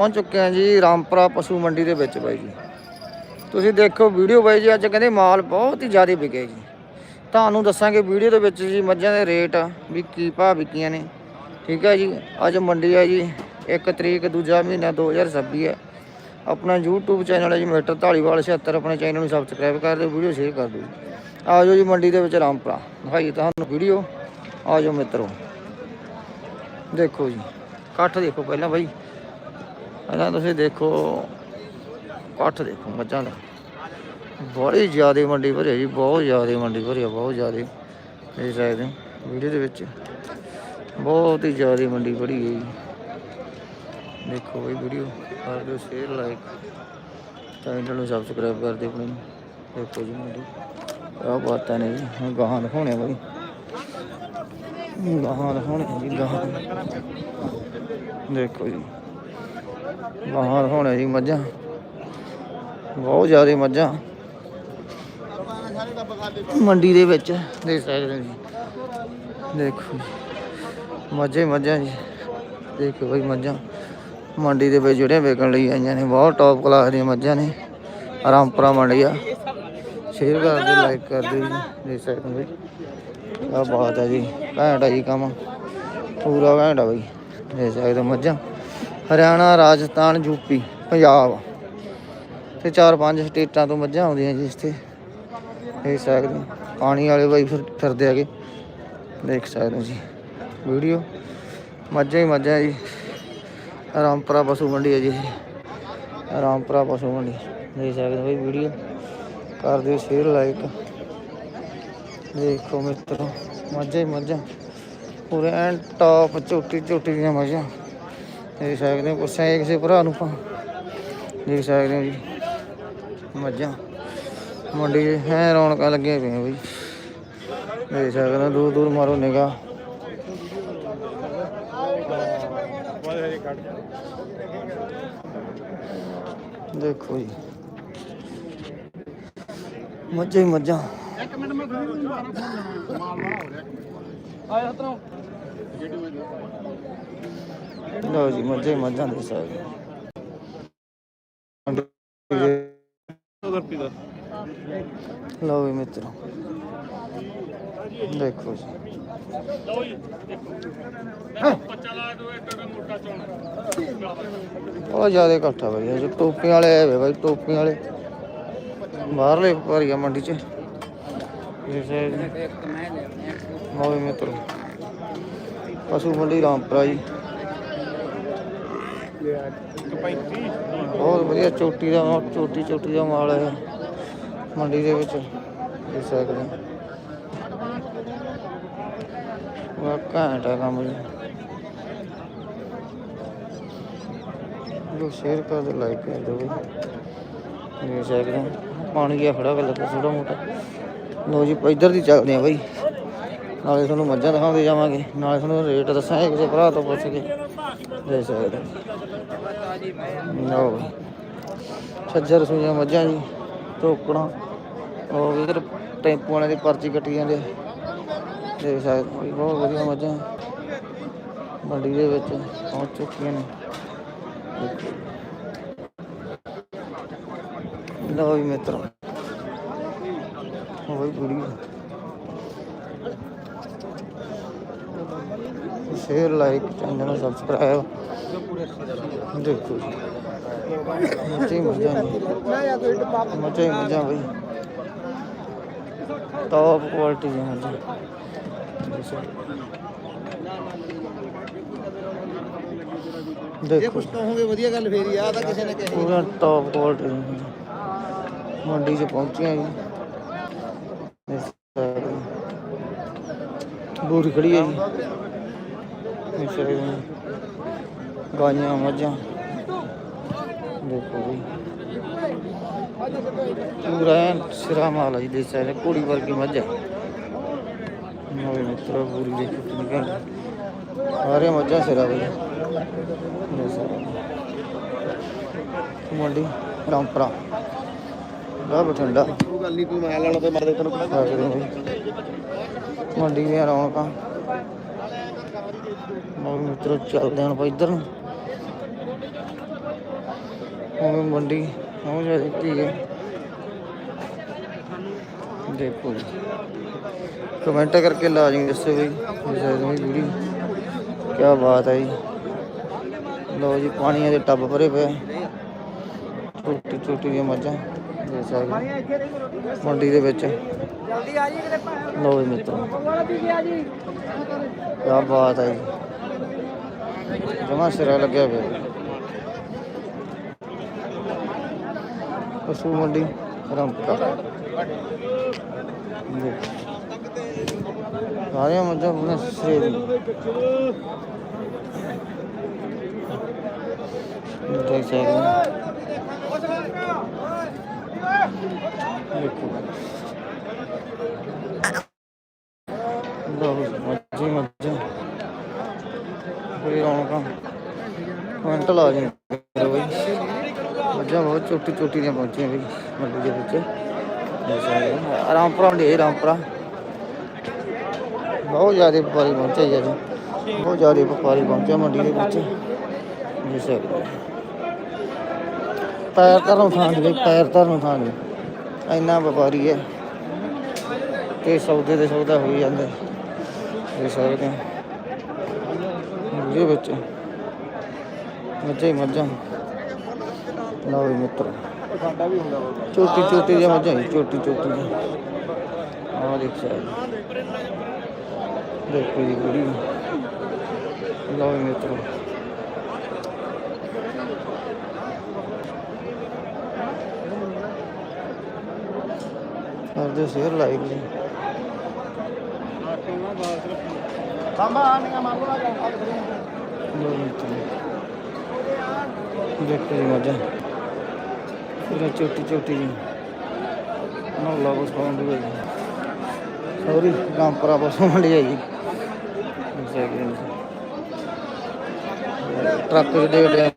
ਪਹੁੰਚ ਚੁੱਕੇ ਹਾਂ ਜੀ ਰਾਮਪੁਰਾ ਪਸ਼ੂ ਮੰਡੀ ਦੇ ਵਿੱਚ ਬਾਈ ਜੀ। ਤੁਸੀਂ ਦੇਖੋ ਵੀਡੀਓ ਬਾਈ ਜੀ, ਅੱਜ ਕਹਿੰਦੇ ਮਾਲ ਬਹੁਤ ਹੀ ਜ਼ਿਆਦਾ ਵਿਕਿਆ ਜੀ। ਤੁਹਾਨੂੰ ਦੱਸਾਂਗੇ ਵੀਡੀਓ ਦੇ ਵਿੱਚ ਜੀ ਮੱਝਾਂ ਦੇ ਰੇਟ ਵੀ ਕੀ ਭਾਅ ਵਿਕੀਆਂ ਨੇ। ਠੀਕ ਹੈ ਜੀ, ਅੱਜ ਮੰਡੀ ਹੈ ਜੀ 1 ਤਰੀਕ ਦੂਜਾ ਮਹੀਨਾ 2026 ਹੈ ਆਪਣਾ YouTube ਚੈਨਲ ਹੈ ਜੀ, ਮੀਟਰ ਢਾਲੀਵਾਲ 76 ਆਪਣੇ ਚੈਨਲ ਨੂੰ ਸਬਸਕ੍ਰਾਈਬ ਕਰ ਦਿਓ, ਵੀਡੀਓ ਸ਼ੇਅਰ ਕਰ ਦਿਓ। ਜੀ ਆ ਜਾਓ ਜੀ ਮੰਡੀ ਦੇ ਵਿੱਚ ਰਾਮਪੁਰਾ ਦਿਖਾਈ ਤੁਹਾਨੂੰ ਵੀਡੀਓ। ਆ ਜਾਓ ਮਿੱਤਰੋ। ਦੇਖੋ ਜੀ, ਇਕੱਠ ਦੇਖੋ ਪਹਿਲਾਂ ਬਾਈ। ਪਹਿਲਾਂ ਤੁਸੀਂ ਦੇਖੋ, ਇਕੱਠ ਦੇਖੋ ਮੱਝਾਂ ਦਾ। ਬੜੀ ਜ਼ਿਆਦਾ ਮੰਡੀ ਭਰੀ ਹੈ ਜੀ ਬਹੁਤ ਜ਼ਿਆਦਾ ਮੰਡੀ ਭਰੀ ਹੈ ਬਹੁਤ ਜ਼ਿਆਦਾ। ਇਹ ਸ਼ਾਇਦ ਵੀਡੀਓ ਦੇ ਵਿੱਚ। ਬਹੁਤ ਹੀ ਜ਼ਿਆਦਾ ਮੰਡੀ ਭਰੀ ਹੈ ਜੀ ਦੇਖੋ ਬਈ ਵੀਡੀਓ ਕਰ ਦਿਓ ਸ਼ੇਅਰ ਲਾਈਕ ਚੈਨਲ ਨੂੰ ਸਬਸਕ੍ਰਾਈਬ ਕਰ ਦਿਓ ਆਪਣੇ ਦੇਖੋ ਜੀ ਮੰਡੀ। ਆ ਬਾਤਾਂ ਨੇ ਜੀ, ਹੁਣ ਗਾਹਾਂ ਦਿਖਾਉਣੇ ਬਈ। ਗਾਹਾਂ ਦਿਖਾਉਣੇ ਜੀ, ਗਾਹਾਂ। ਦੇਖੋ ਜੀ। ਬਾਹਰ ਹੋਣੇ ਜੀ ਮੱਝਾਂ। ਬਹੁਤ ਜ਼ਿਆਦਾ ਮੱਝਾਂ। ਮੰਡੀ ਦੇ ਵਿੱਚ ਦੇਖ ਸਕਦੇ ਹੋ ਜੀ। ਦੇਖੋ ਜੀ। ਮੱਝਾਂ ਜੀ। ਦੇਖੋ ਬਈ ਮੱਝਾਂ। ਮੰਡੀ ਦੇ ਵਿੱਚ ਜਿਹੜੀਆਂ ਵੇਚਣ ਲਈ ਆਈਆਂ ਨੇ, ਬਹੁਤ ਟੌਪ ਕਲਾਸ ਦੀਆਂ ਮੱਝਾਂ ਨੇ। ਆਰਾਮਪੁਰਾ ਮੰਡੀ ਆ ਸ਼ੇਅਰ ਕਰ ਦਿਓ ਲਾਈਕ ਕਰ ਦਿਓ ਜੀ। ਦੇਖ ਸਕਦੇ ਹੋ ਬਈ। ਆ ਬਾਤ ਹੈ ਜੀ। ਘੈਂਟ ਆ ਜੀ ਕੰਮ। ਪੂਰਾ ਘੈਂਟ ਆ ਬਈ। ਦੇਖ ਸਕਦੇ ਮੱਝਾਂ। ਹਰਿਆਣਾ, ਰਾਜਸਥਾਨ, ਯੂਪੀ, ਪੰਜਾਬ। ਤੇ ਚਾਰ ਪੰਜ ਸਟੇਟਾਂ ਤੋਂ ਮੱਝਾਂ ਆਉਂਦੀਆਂ ਜੀ ਇੱਥੇ। ਦੇਖ ਸਕਦੇ ਹੋ। ਪਾਣੀ ਵਾਲੇ ਬਾਈ ਫਿਰ ਫਿਰਦੇ ਆਗੇ ਦੇਖ ਸਕਦੇ ਹੋ ਜੀ। ਵੀਡੀਓ। ਮੱਝਾਂ ਹੀ ਮੱਝਾਂ ਜੀ। ਰਾਮਪੁਰਾ ਪਸ਼ੂ ਮੰਡੀ ਹੈ ਜੀ ਰਾਮਪੁਰਾ ਪਸ਼ੂ ਮੰਡੀ। ਦੇਖ ਸਕਦੇ ਹੋ ਬਈ ਵੀਡੀਓ। ਕਰ ਦਿਓ ਸ਼ੇਅਰ ਲਾਈਕ ਦੇਖੋ ਮਿੱਤਰੋ। ਮੱਝਾਂ ਹੀ ਮੱਝਾਂ। ਪੂਰੇ ਐਨ ਟੌਪ ਝੋਟੀ ਝੋਟੀ ਦੀਆਂ ਮੱਝਾਂ। ਦੇਖ ਸਕਦੇ ਹੋ, ਪੁੱਛਾਂ ਕਿਸੇ ਭਰਾ ਨੂੰ ਪਾ ਦੇਖ ਸਕਦੇ ਹੋ ਜੀ। ਮੱਝਾਂ। ਮੰਡੀ 'ਚ ਹੈ ਰੌਣਕਾਂ ਲੱਗੀਆਂ ਪਈਆਂ ਬਈ। ਦੇਖ ਸਕਦੇ ਹੋ, ਦੂਰ ਦੂਰ ਮਾਰੋ ਨਿਗਾਹ। ਦੇਖੋ ਜੀ। ਮੱਝਾਂ ਹੀ ਮੱਝਾਂ। ਲਓ ਜੀ ਮੱਝਾਂ ਮੱਝਾਂ ਦੇ ਸਕਦੇ ਲਓ ਵੀ ਮਿੱਤਰੋ। ਦੇਖੋ ਜੀ। ਉਹ ਜ਼ਿਆਦਾ ਇਕੱਠਾ ਬਈ ਜੋ ਟੋਪੀਆਂ ਵਾਲੇ ਆਏ ਵੇ ਬਾਈ ਟੋਪੀਆਂ ਵਾਲੇ। ਬਾਹਰਲੇ ਭਰੀਆ ਮੰਡੀ ਚ। ਜਿਸੇ ਮੋਵੇ ਮਿੱਤਰੋ। ਪਸ਼ੂ ਮੰਡੀ ਰਾਮਪੁਰਾ ਜੀ। ਬਹੁਤ ਵਧੀਆ ਚੋਟੀ ਦਾ, ਚੋਟੀ ਚੋਟੀ ਦਾ ਮਾਲ ਹੈ। ਮੰਡੀ ਦੇ ਵਿੱਚ ਦੇਖ ਸਕਦੇ ਵਾ ਘੈਂਟ ਕੰਮ ਜੀ। ਲੋ ਸ਼ੇਅਰ ਕਰ ਦਿਓ ਲਾਈਕ ਕਰ ਦਿਓ ਬਈ ਦੇਖ ਪਾਣੀ ਗਿਆ ਖੜਾ ਕਰ ਲੱਗਾ ਥੋੜਾ ਮੋਟਾ। ਲੋ ਜੀ ਇੱਧਰ ਦੀ ਚੱਲਦੇ ਆ ਬਈ। ਨਾਲੇ ਤੁਹਾਨੂੰ ਮੱਝਾਂ ਦਿਖਾਉਂਦੇ ਜਾਵਾਂਗੇ। ਨਾਲੇ ਤੁਹਾਨੂੰ ਰੇਟ ਦੱਸਾਂਗੇ, ਕਿਸੇ ਭਰਾ ਤੋਂ ਪੁੱਛ ਕੇ। ਦੇ ਸਕਦੇ ਲਓ ਬਈ। ਛੱਜਰ ਸੂਈਆਂ ਮੱਝਾਂ ਜੀ ਟੋਕਣਾ ਉਹ ਇਧਰ ਟੈਂਪੂ ਵਾਲਿਆਂ ਦੀ ਪਰਚੀ ਕੱਟੀ ਜਾਂਦੇ ਦੇਖ ਸਕਦੇ ਬਹੁਤ ਵਧੀਆ ਮੱਝਾਂ। ਮੰਡੀ ਦੇ ਵਿੱਚ ਪਹੁੰਚ ਚੁੱਕੀਆਂ ਨੇ। ਲਓ ਵੀ ਮਿੱਤਰੋ। ਉਹ ਵੀ ਵੀਡੀਓ ਸ਼ੇਅਰ ਲਾਈਕ ਚੈਨਲ ਨੂੰ ਸਬਸਕ੍ਰਾਈਬ ਦੇਖੋ ਜੀ ਮੱਝਾਂ ਹੀ ਮੱਝਾਂ ਨੇ ਮੱਝਾਂ ਹੀ ਮੱਝਾਂ ਬਈ ਟੌਪ ਕੁਆਲਿਟੀ ਦੀਆਂ ਮੱਝਾਂ ਦੇਖੋ ਕੁਝ ਕਹੋਗੇ ਵਧੀਆ ਗੱਲ ਫੇਰੀ ਆ ਤਾਂ ਕਿਸੇ ਨੇ ਕਹੀ ਪੂਰਾ ਟੌਪ ਕੁਆਲਿਟੀ ਦੀਆਂ ਮੱਝਾਂ। ਮੰਡੀ 'ਚ ਪਹੁੰਚੀਆਂ ਜੀ ਦੇਖ ਸਕਦੇ ਹੋ। ਬੂਰੀ ਖੜੀ ਹੈ ਜੀ ਹੋ। ਗਾਈਆਂ ਮੱਝਾਂ ਦੇਖੋ ਜੀ ਪੂਰਾ ਐਨ ਸਿਰਾ ਮਾਲ ਹੈ ਜੀ ਦੇਖ ਸਕਦੇ ਹੋ। ਘੋੜੀ ਵਰਗੀ ਮੱਝ ਹੈ ਨਵੇਂ ਮਿੱਤਰੋ ਪੂਰੀ ਦੇਖੋ ਕਿੰਨੀ ਘੈਂਟ ਸਾਰੇ ਮੱਝਾਂ ਸਿਰਾ ਬਈ। ਮੰਡੀ ਰਾਮਪੁਰਾ ਦਾ ਬਠਿੰਡਾ ਕੋਈ ਗੱਲ ਨਹੀਂ ਤੂੰ ਮੈਂ ਲੈਣਾ ਤੇ ਮਰਦੇ ਤੈਨੂੰ ਕਿਹੜਾ ਸਕਦੇ ਹੋ ਬਈ। ਮੰਡੀ ਦੀਆਂ ਰੌਣਕਾਂ ਮੋਰ ਮਿੱਤਰੋ ਚੱਲਦੇ ਹਨ ਭਾਈ ਇੱਧਰ ਨੂੰ। ਉਹ ਮੰਡੀ ਉਹ ਜਿਹੜੀ ਧੀ ਹੈ ਦੇਖੋ ਜੀ। ਕਮੈਂਟ ਕਰਕੇ ਲਾਜ਼ਮੀ ਦੱਸੋ ਬਈ ਜਿਹੜੀ ਵੀਡੀਓ। ਕੀ ਬਾਤ ਹੈ ਜੀ। ਲੋ ਜੀ, ਪਾਣੀਆਂ ਦੇ ਟੱਬ ਭਰੇ ਪਏ ਛੋਟੀ ਛੋਟੀ ਜਿਹੀਆਂ ਮੱਝਾਂ, ਦੇਖ ਸਕਦੇ ਮੰਡੀ ਦੇ ਵਿੱਚ। ਜਲਦੀ ਆ ਜੀ ਕਿਤੇ ਭਾਵੇਂ ਲੋ ਜੀ ਮਿੱਤਰੋ। ਕੀ ਬਾਤ ਹੈ ਜੀ। ਜਮਾ ਸਿਰਾ ਲੱਗਿਆ ਪਿਆ। ਪਸ਼ੂ ਮੰਡੀ ਰੰਪਾ ਸਾਰੀਆਂ ਮੱਝਾਂ ਪੂਰੇ ਸਿਰੇ ਦੀ। ਦੇਖ ਸਕਦੇ ਹੋ। ਦੇਖੋ। ਲਓ ਮੱਝੀ, ਮੱਝਾਂ। ਕੋਈ ਰੌਣਕਾਂ। ਮਿੰਟ ਲਾ ਜੀ ਬਈ ਮੱਝਾਂ ਬਹੁਤ ਛੋਟੀ ਛੋਟੀ ਦੀਆਂ ਪਹੁੰਚੀਆਂ ਬਈ ਮੰਡੀ ਦੇ ਵਿੱਚ। ਰਾਮਪੁਰਾ ਦੇ ਰਾਮਪੁਰਾ ਬਹੁਤ ਜ਼ਿਆਦਾ ਵਪਾਰੀ ਪਹੁੰਚੇ ਜੀ ਅੱਜ। ਬਹੁਤ ਜ਼ਿਆਦਾ ਵਪਾਰੀ ਪਹੁੰਚੇ ਮੰਡੀ ਦੇ ਵਿੱਚ। ਦੇਖ ਪੈਰ ਧਰਨ ਥਾਂ ਨਹੀਂ, ਪੈਰ ਧਰਨ ਥਾਂ ਨਹੀਂ। ਇੰਨਾ ਵਪਾਰੀ ਹੈ। ਤੇ ਸੌਦੇ ਦੇ ਸੌਦਾ ਹੋਈ ਜਾਂਦਾ। ਦੇਖ ਸਕਦੇ ਹੋ ਵਿੱਚ। ਮੱਝਾਂ ਮੱਝਾਂ। ਲਓ ਵੀ ਮਿੱਤਰ। ਸਾਡਾ ਵੀ ਹੁੰਦਾ ਛੋਟੀ ਛੋਟੀ ਜਿਹੀ ਮੱਝਾਂ ਛੋਟੀ ਛੋਟੀ ਜਿਹੀ ਆਹ ਦੇਖ ਸਕਦੇ ਦੇਖੋ ਜੀ ਕੁੜੀ ਲਓ ਵੀ ਮਿੱਤਰ। ਕਰਦੇ ਸ਼ੇਅਰ ਲਾਈਕ ਜੀ ਸਾਂਭਾ ਆਣੀਆਂ ਮਾਰੂਗਾ ਜਾਂ ਹੱਥ ਖੜੀਆਂ ਲਓ ਵੀ ਮਿੱਤਰ ਦੇਖੋ ਜੀ ਮੱਝਾਂ। ਪੂਰਾ ਛੋਟੀ ਛੋਟੀ ਜੀ। ਨਾ ਲਾਗੋ ਸੌਂਡ ਵੀ ਜੀ। ਸੌਰੀ ਰਾਮਪੁਰਾ ਬਸੋਂ ਮੰਡੀ ਹੈ ਜੀ ਸੈਕਿੰਡ ਟਰੱਕ ਦੇ ਦੇ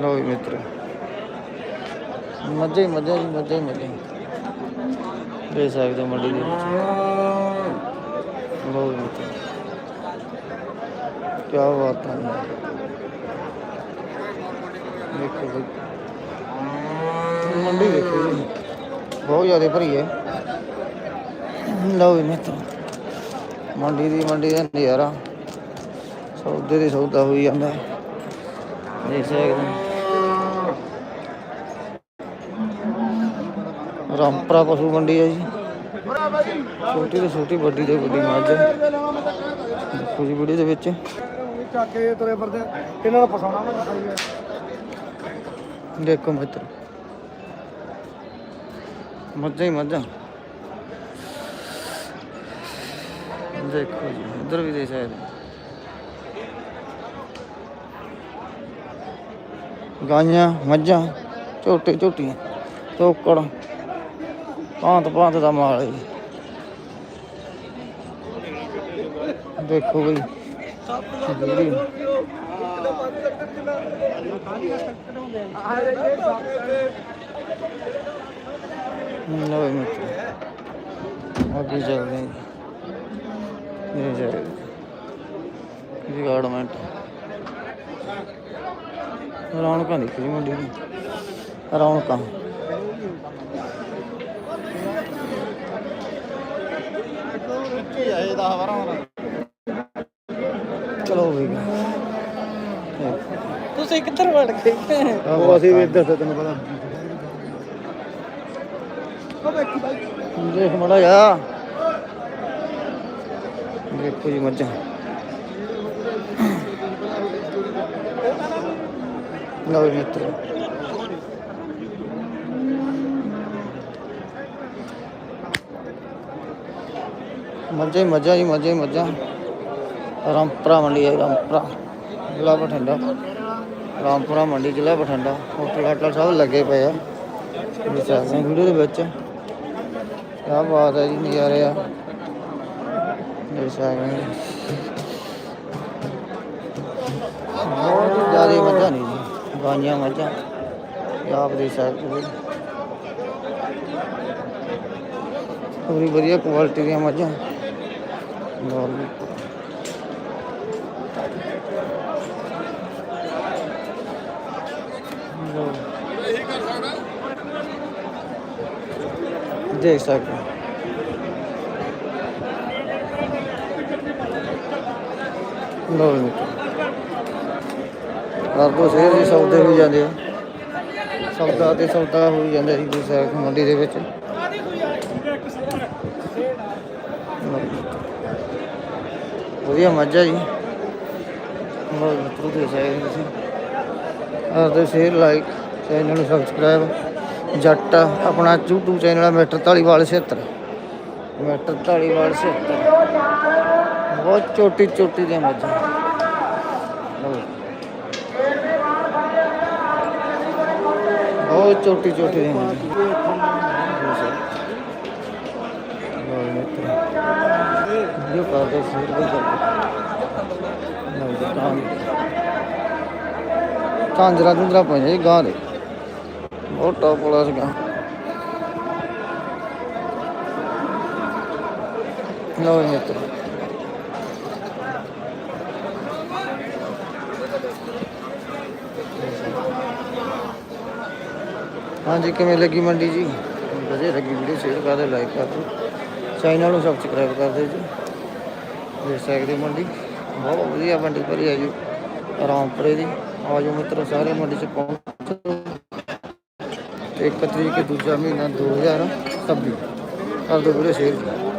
ਲੋ ਵੀ ਮਿੱਤਰ। ਮੱਝਾਂ ਹੀ, ਮੱਝਾਂ ਜੀ, ਮੱਝਾਂ ਹੀ ਮੱਝਾਂ ਦੇ ਸਕਦੇ ਮੰਡੀ ਦੇ ਵਿੱਚ। ਲੋ ਵੀ ਮਿੱਤਰ। ਕੀ ਬਾਤ ਹੈ। ਦੇਖੋ ਬਈ ਮੰਡੀ ਦੇਖੋ ਜੀ। ਬਹੁਤ ਜ਼ਿਆਦਾ ਭਰੀ ਹੈ। ਲਓ ਵੀ ਮਿੱਤਰ। ਮੰਡੀ ਦੀ, ਮੰਡੀ ਦਾ ਨਜ਼ਾਰਾ। ਸੌਦੇ ਦੀ ਸੌਦਾ ਹੋਈ ਜਾਂਦਾ। ਦੇਖ ਸਕਦੇ ਰਾਮਪੁਰਾ ਪਸ਼ੂ ਮੰਡੀ ਹੈ ਜੀ। ਛੋਟੀ ਤੋਂ ਛੋਟੀ, ਵੱਡੀ ਤੋਂ ਵੱਡੀ ਮੱਝ ਦੇਖੋ ਜੀ ਵੀਡੀਓ ਦੇ ਵਿੱਚ। ਚੱਕ ਕੇ ਤੁਰੇ ਇਹਨਾਂ ਨੂੰ ਫਸਾਉਣਾ ਨਾ ਦੇਖੋ ਮਿੱਤਰ। ਮੱਝਾਂ ਹੀ ਮੱਝਾਂ। ਦੇਖੋ ਜੀ ਉਧਰ ਵੀ ਦੇ ਸਕਦੇ ਗਾਈਆਂ, ਮੱਝਾਂ, ਝੋਟੇ, ਝੋਟੀਆਂ, ਤੋਕੜ। ਭਾਂਤ ਭਾਂਤ ਦਾ ਮਾਲ ਹੈ ਜੀ। ਦੇਖੋ ਬਈ। ਜਿਹੜੀ ਲਓ ਮਿੱਤਰ। ਅੱਗੇ ਚੱਲਦੇ ਹਾਂ ਜੀ। ਇਹ ਜਾਏ ਰਿਗਾਰਡਮੈਂਟ। ਰੌਣਕਾਂ ਦੇਖੋ ਜੀ ਮੰਡੀ ਦੀ। ਰੌਣਕਾਂ। ਕੀ ਆਏ 10 12 ਚਲੋ ਵੀ। ਤੁਸੀਂ ਕਿੱਧਰ ਵੜ ਗਏ? ਉਹ ਅਸੀਂ ਵੀ ਇੱਧਰ ਤੇ ਤੈਨੂੰ ਪਤਾ। ਉਹ ਵੇਖੀ ਬਾਈ। ਦੇਖ ਮੜਾ ਜਾ ਦੇਖੋ ਜੀ ਮੱਝਾਂ। ਲਓ ਮਿੱਤਰ। ਮੱਝਾਂ ਹੀ ਮੱਝਾਂ ਜੀ ਮੱਝਾਂ ਹੀ ਮੱਝਾਂ। ਰਾਮਪੁਰਾ ਮੰਡੀ ਹੈ ਰਾਮਪੁਰਾ ਜ਼ਿਲ੍ਹਾ ਬਠਿੰਡਾ। ਰਾਮਪੁਰਾ ਮੰਡੀ, ਜ਼ਿਲ੍ਹਾ ਬਠਿੰਡਾ। ਹੋਟਲ ਆਟਲ ਸਭ ਲੱਗੇ ਪਏ ਆ। ਇਹ ਚੱਲਦੇ ਵੀਡੀਓ ਦੇ ਵਿੱਚ। ਕਿਆ ਬਾਤ ਹੈ ਜੀ, ਨਜ਼ਾਰੇ ਆ। ਦੇਖ ਸਕਦੇ ਬਹੁਤ ਜ਼ਿਆਦਾ ਮੱਝਾਂ ਨਹੀਂ ਜੀ। ਗਾਈਆਂ ਮੱਝਾਂ। ਆਪ ਦੇਖ ਸਕਦੇ ਪੂਰੀ ਵਧੀਆ ਕੁਆਲਿਟੀ ਦੀਆਂ ਮੱਝਾਂ। ਦੇਖ ਸਕਦੇ ਹੋ। ਲਓ ਜੀ। ਕਰ ਸ਼ੇਰ ਜੀ ਸੌਦੇ ਹੋ ਜਾਂਦੇ ਆ। ਸੌਦਾ ਤੇ ਸੌਦਾ ਹੋ ਜਾਂਦਾ ਜੀ ਵਿਸਾਖ ਮੰਡੀ ਦੇ ਵਿੱਚ। ਵਧੀਆ ਮੱਝਾ ਜੀ। ਲਓ ਮਿੱਤਰੋ ਦੇ ਸਕਦੇ ਤੁਸੀਂ। ਕਰ ਦਿਓ ਸ਼ੇਅਰ ਲਾਈਕ ਚੈਨਲ ਨੂੰ ਸਬਸਕ੍ਰਾਈਬ ਜੱਟ ਆਪਣਾ YouTube ਚੈਨਲ ਹੈ ਮੀਟਰ ਢਾਲੀਵਾਲ 76 ਮੀਟਰ ਢਾਲੀਵਾਲ 76 ਬਹੁਤ ਛੋਟੀ ਛੋਟੀ ਦੀਆਂ ਮੱਝਾਂ। ਬਹੁਤ ਛੋਟੀ ਛੋਟੀ ਦੀਆਂ ਮੱਝਾਂ। ਵੀਡੀਓ ਕਰਦੇ ਸ਼ੇਅਰ ਵੀ ਕਰਦੇ ਲਓ ਜੀ ਤਾਂ ਕਾਂਜਰਾ ਦੁੰਦਰਾ ਪਈਆਂ ਜੀ ਗਾਂ ਦੇ ਬਹੁਤ ਟੌਪ ਵਾਲਾ ਸੀਗਾ ਲਓ ਜੀ ਮਿੱਤਰੋ ਹਾਂਜੀ, ਕਿਵੇਂ ਲੱਗੀ ਮੰਡੀ ਜੀ? ਵਧੀਆ ਲੱਗੀ ਵੀਡੀਓ ਸ਼ੇਅਰ ਕਰ ਦਿਓ ਲਾਈਕ ਕਰ ਦਿਓ। ਚੈਨਲ ਨੂੰ ਸਬਸਕ੍ਰਾਈਬ ਕਰ ਦਿਓ ਜੀ। ਦੇਖ ਸਕਦੇ ਮੰਡੀ। ਬਹੁਤ ਵਧੀਆ ਮੰਡੀ ਭਰੀ ਹੈ ਜੀ। ਰਾਮਪੁਰੇ ਦੀ। ਆਜੋ ਮਿੱਤਰੋ, ਸਾਰੇ ਮੰਡੀ ਚ ਪਹੁੰਚੋ। ਇੱਕ ਤਰੀਕ, ਦੂਜਾ ਮਹੀਨਾ 2026 ਕਰ ਦਿਓ ਵੀਡੀਓ ਸ਼ੇਅਰ।